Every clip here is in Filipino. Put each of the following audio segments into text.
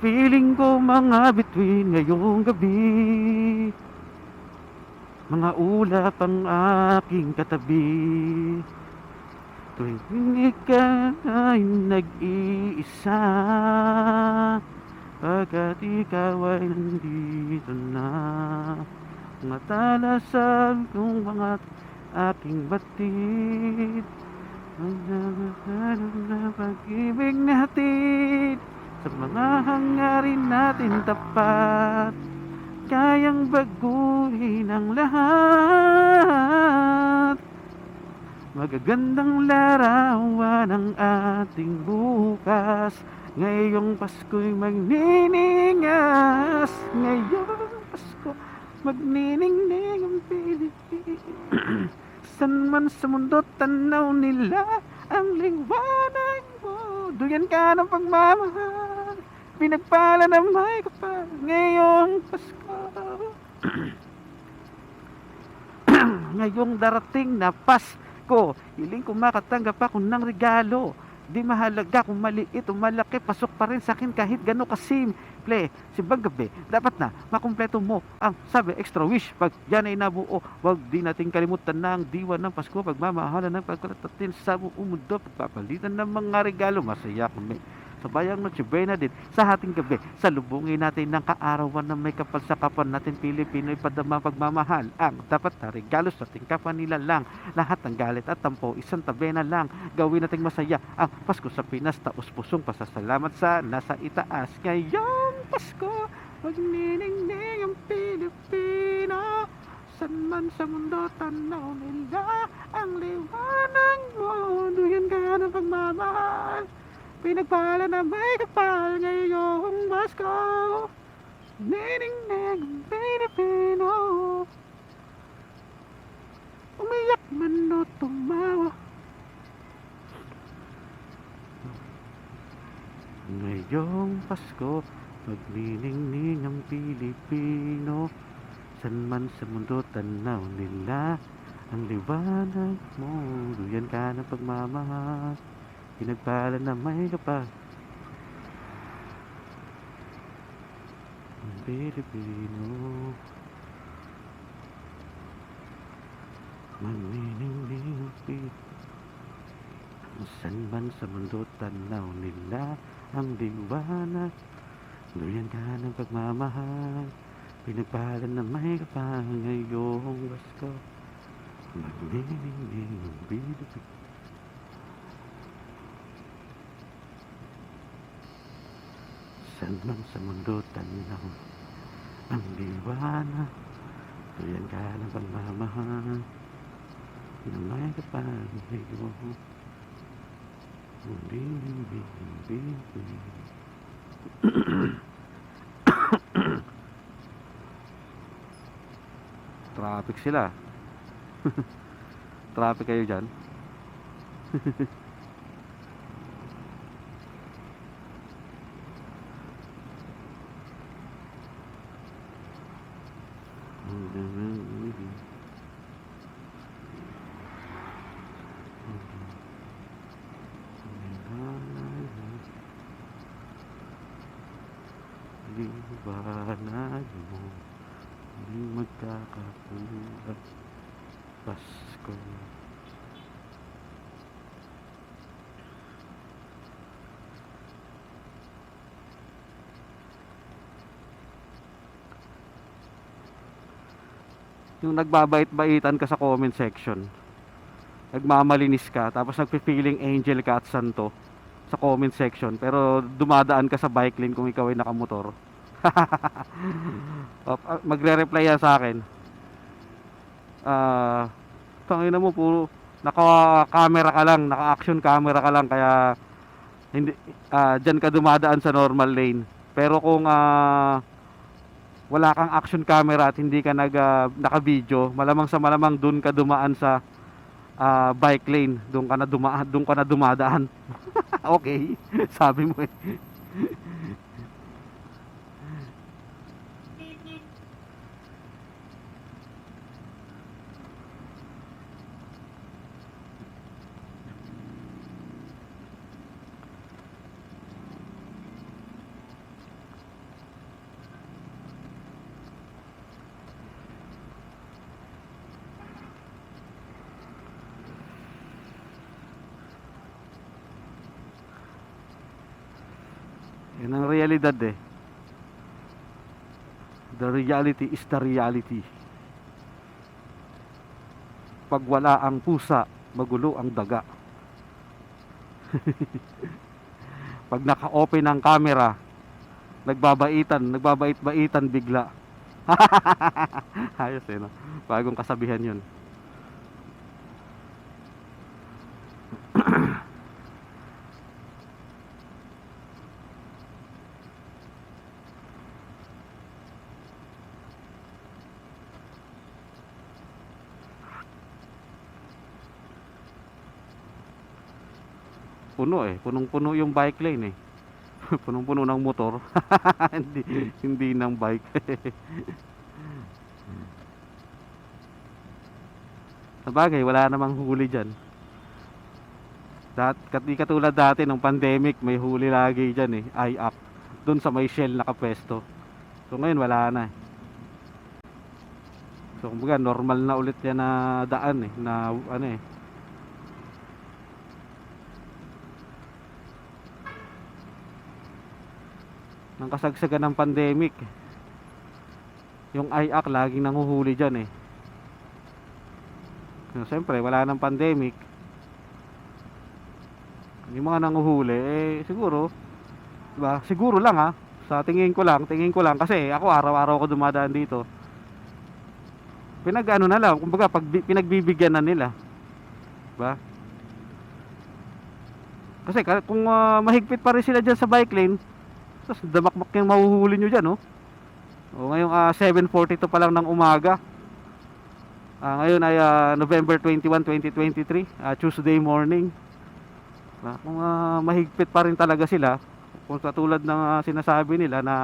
Piling ko mga bituin ngayong gabi. Mga ulap ang aking katabi. Tuwing ikaw ay nag-iisa Pagkat ikaw ay nandito na. Matalasan kong mga aking batid. Ang na pag-ibig natin Sa mga hangarin natin tapat Kayang baguhin ang lahat. Magagandang larawan ang ating bukas Ngayong Pasko'y magniningas. Ngayong Pasko Magniningning ang Pilipinas. San man sa mundo tanaw nila Ang liwanag mo. Duyan ka ng pagmamahal Pinagpala na may kapal Ngayong Pasko. Ngayong darating na Pasko Hiling ko makatanggap ako ng regalo. Di mahalaga kung maliit o malaki Pasok pa rin sa akin kahit gano'n kasimple. Simbang gabi, dapat na makumpleto mo ang sabi extra wish. Pag yan ay nabuo, wag di natin kalimutan na ang diwa ng Pasko Pagmamahalan ng pagkalatatin sa buong mundo Pagpapalitan ng mga regalo, masaya kami sa bayang Noche Buena din sa hating gabi. Salubungin natin ng kaarawan na may kapal sa kapan natin Pilipino ipadama pagmamahal. Ang dapat na regalo sa ating kapwa nila lang. Lahat ng galit at tampo isang tabi na lang. Gawin nating masaya ang Pasko sa Pinas. Taos pusong pasasalamat sa nasa itaas. Ngayong Pasko magniningning ang Pilipino. San man sa mundo tanaw nila ang liwanag mo. Duyan ka ng pagmamahal Pinagpala na may kapal ngayong Pasko. Niningning ang Pilipino. Umiyak man o tumawa. Ngayong Pasko Magniningning ang Pilipino. San man sa mundo tanaw nila Ang liwanag mo. Duyan ka ng pagmamahal Pinagpala na may kapal Ang Pilipino. Pilipino San man sa mundo tanaw nila Ang liwanag. Luyan ka ng pagmamahal. Pinagpala na may kapal ngayong Pasko. Magniningning ang Pilipino Saan man sa mundo tanaw ang liwanag Tuyan ka ng pagmamahal Hindi, hindi, hindi, hindi Traffic sila. Traffic kayo dyan Liwanag mo Hindi magkakapulat Pasko. Yung nagbabait-baitan ka sa comment section Nagmamalinis ka Tapos nagpi-feeling angel ka at santo Sa comment section Pero dumadaan ka sa bike lane kung ikaw ay nakamotor magre-reply yan sa akin. Ah, tangina mo puro naka-camera ka lang, naka-action camera ka lang kaya hindi ah diyan ka dumadaan sa normal lane. Pero kung ah wala kang action camera at hindi ka nag ah, naka-video, malamang sa malamang doon ka dumaan sa ah, bike lane, doon ka na dumaan, doon ka na dumadaan. okay, sabi mo eh. Yan ang realidad eh. The reality is the reality. Pag wala ang pusa, magulo ang daga. Pag naka-open ang camera, nagbabaitan, nagbabait-baitan bigla. Ayos eh, no? Bagong kasabihan yun. Puno eh, punong-puno yung bike lane eh. Punong-puno ng motor. hindi, hindi ng bike. Sabagay, wala namang huli dyan. Dat, di katulad dati nung pandemic, may huli lagi dyan eh, IAC. Doon sa may shell nakapwesto. So ngayon wala na eh. So kumbaga normal na ulit yan na daan eh, na ano eh. Nang kasagsagan ng pandemic. Yung IAC laging nanguhuli dyan eh. So, Siyempre, wala nang pandemic. Yung mga nanguhuli, eh, siguro, diba? Siguro lang ha. Sa tingin ko lang, tingin ko lang. Kasi ako, araw-araw ako dumadaan dito. Pinag-ano na lang, kumbaga, pag, pinagbibigyan na nila. Diba? Kasi ka- kung ah, mahigpit pa rin sila dyan sa bike lane, tapos damakmak yung mahuhuli nyo dyan, oh. O, ngayong ah, 7.42 pa lang ng umaga. Ah, ngayon ay ah, November 21, 2023, ah, Tuesday morning. Ah, kung ah, mahigpit pa rin talaga sila, kung katulad ng ah, sinasabi nila na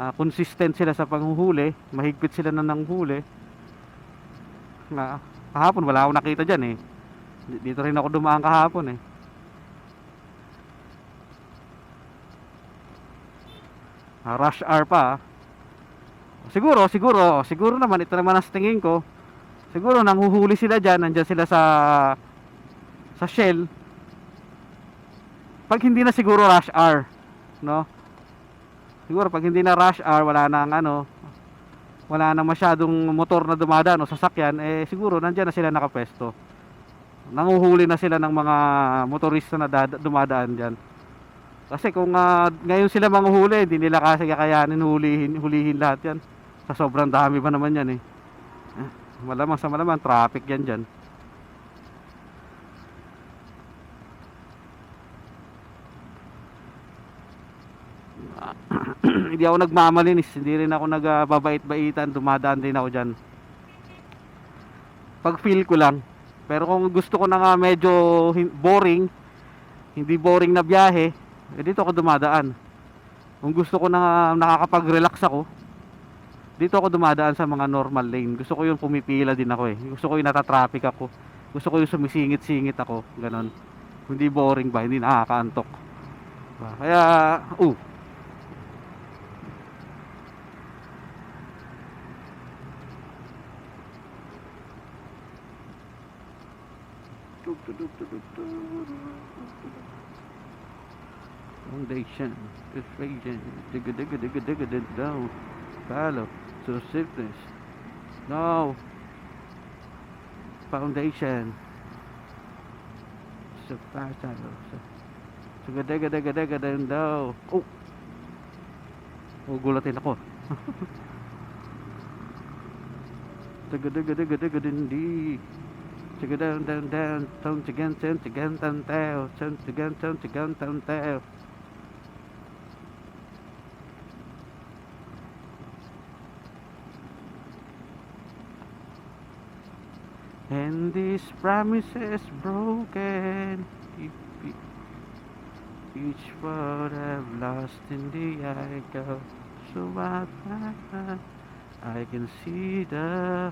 ah, consistent sila sa panghuhuli, mahigpit sila na nanghuli. Na, kahapon wala akong nakita dyan eh. Di- Dito rin ako dumaan kahapon eh. Rush hour pa. ah. Siguro, siguro, siguro naman ito naman ang tingin ko. Siguro nanghuhuli sila diyan, nandiyan sila sa sa Shell. Pag hindi na siguro rush hour, no? Siguro pag hindi na rush hour, wala nang ano, wala nang masyadong motor na dumadaan o sasakyan, eh siguro nandiyan na sila nakapwesto. Nanguhuli na sila ng mga motorista na dumadaan diyan. Kasi kung ah, ngayon sila manguhuli, hindi nila kasi kakayanin hulihin, hulihin lahat yan. Sa sobrang dami pa naman yan eh. Eh, Malamang sa malamang, traffic yan dyan. hindi ako nagmamalinis, hindi rin ako nagbabait-baitan, dumadaan din ako dyan. Pag feel ko lang. Pero kung gusto ko na nga medyo boring, hindi boring na biyahe, eh dito ako dumadaan. Kung gusto ko na nakakapag-relax ako, dito ako dumadaan sa mga normal lane. Gusto ko yung pumipila din ako eh. Gusto ko yung natatraffic ako. Gusto ko yung sumisingit-singit ako. Ganon. Hindi boring ba? Hindi nakakaantok. Diba? Kaya, uh, Foundation, persuasion, digga digga digga digga digga down, follow, so sickness, no, foundation, so fast, so, so digga digga digga down, down, oh, oh, gulatin ako, digga digga digga digga dindi, Chugga down down down, tone chigan tone chigan tan tao, tone chigan tone chigan tan tao. And this promise is broken. Each word I've lost in the go. So I, I can see the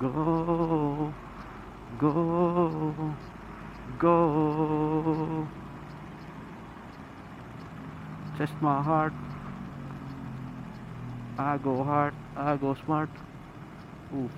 go, go, go. Just my heart. I go hard, I go smart. Ooh.